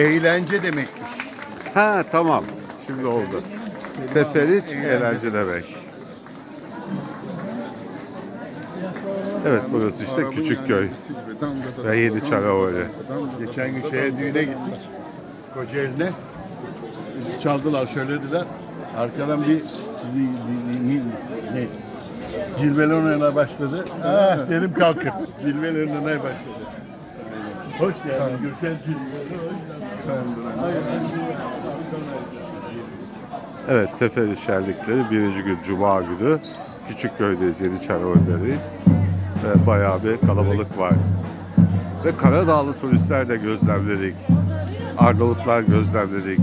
Eğlence demekmiş. Ha tamam. Şimdi oldu. Teferiç eğlence demek. Evet burası işte Küçükköy ve Yeni Çanakkale. Geçen gün şeye düğüne gittik. Kocaeli'ne. Çaldılar, söylediler. Arkadan bir ne? Cilveli başladı. Ah dedim kalkın. Cilveli başladı. Hoş geldin Gürsel. Evet Teferiç şenlikleri birinci gün Cuma günü Küçükköy'deyiz, Yeni Çanakkale'deyiz. Ve bayağı bir kalabalık var. Ve Karadağlı turistler de gözlemledik. Arnavutlar gözlemledik.